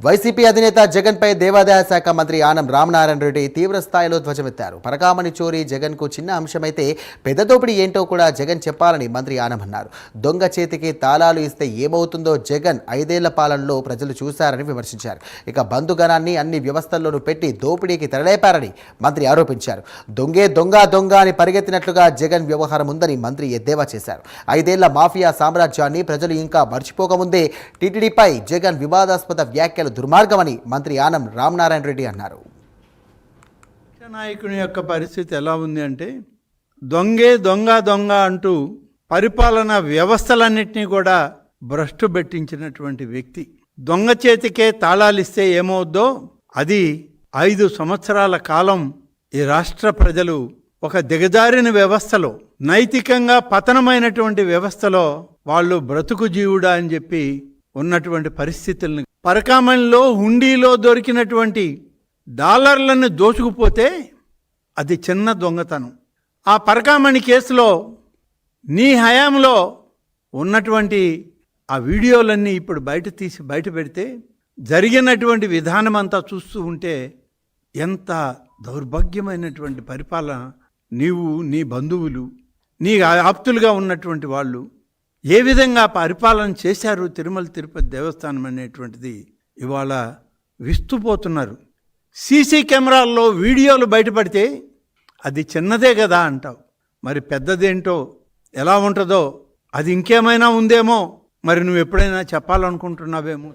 YCP అధినేత జగన్పై దేవాదాయ శాఖ మంత్రి ఆనం రామనారాయణ రెడ్డి తీవ్ర స్థాయిలో ధ్వజమెత్తారు. పరకామణి చోరీ జగన్కు చిన్న అంశమైతే పెద్ద దోపిడీ ఏంటో కూడా జగన్ చెప్పాలని మంత్రి ఆనం అన్నారు. దొంగ చేతికి తాళాలు ఇస్తే ఏమవుతుందో జగన్ ఐదేళ్ళ పాలనలో ప్రజలు చూశారని విమర్శించారు. ఇక బంధుగణాన్ని అన్ని వ్యవస్థల్లోనూ పెట్టి దోపిడీకి తెరలేపారని మంత్రి ఆరోపించారు. దొంగే దొంగ దొంగ అని పరిగెత్తినట్లుగా జగన్ వ్యవహారం ఉందని మంత్రి ఎద్దేవా చేశారు. ఐదేళ్ళ మాఫియా సామ్రాజ్యాన్ని ప్రజలు ఇంకా మర్చిపోకముందే టీటీడీపై జగన్ వివాదాస్పద వ్యాఖ్యలు దుర్మార్గమని మంత్రి ఆనం రామనారాయణ రెడ్డి అన్నారు. నాయకుని యొక్క పరిస్థితి ఎలా ఉంది అంటే దొంగే దొంగ దొంగ అంటూ పరిపాలన వ్యవస్థలన్నింటినీ కూడా భ్రష్టు పెట్టించినటువంటి వ్యక్తి. దొంగ చేతికే తాళాలిస్తే ఏమవుద్దో అది ఐదు సంవత్సరాల కాలం ఈ రాష్ట్ర ప్రజలు ఒక దిగజారిన వ్యవస్థలో నైతికంగా పతనమైనటువంటి వ్యవస్థలో వాళ్ళు బ్రతుకు జీవుడా అని చెప్పి ఉన్నటువంటి పరిస్థితులను పరకామణిలో హుండీలో దొరికినటువంటి డాలర్లను దోచుకుపోతే అది చిన్న దొంగతనం. ఆ పరకామణి కేసులో నీ హయాంలో ఉన్నటువంటి ఆ వీడియోలన్నీ ఇప్పుడు బయట తీసి బయట పెడితే జరిగినటువంటి విధానం అంతా చూస్తూ ఉంటే ఎంత దౌర్భాగ్యమైనటువంటి పరిపాలన నీవు నీ బంధువులు నీ ఆప్తులుగా ఉన్నటువంటి వాళ్ళు ఏ విధంగా పరిపాలన చేశారు తిరుమల తిరుపతి దేవస్థానం అనేటువంటిది ఇవాళ విస్తుపోతున్నారు. సీసీ కెమెరాల్లో వీడియోలు బయటపడితే అది చిన్నదే కదా అంటావు. మరి పెద్దదేంటో ఎలా ఉంటుందో అది ఇంకేమైనా ఉందేమో మరి నువ్వు ఎప్పుడైనా చెప్పాలనుకుంటున్నావేమో.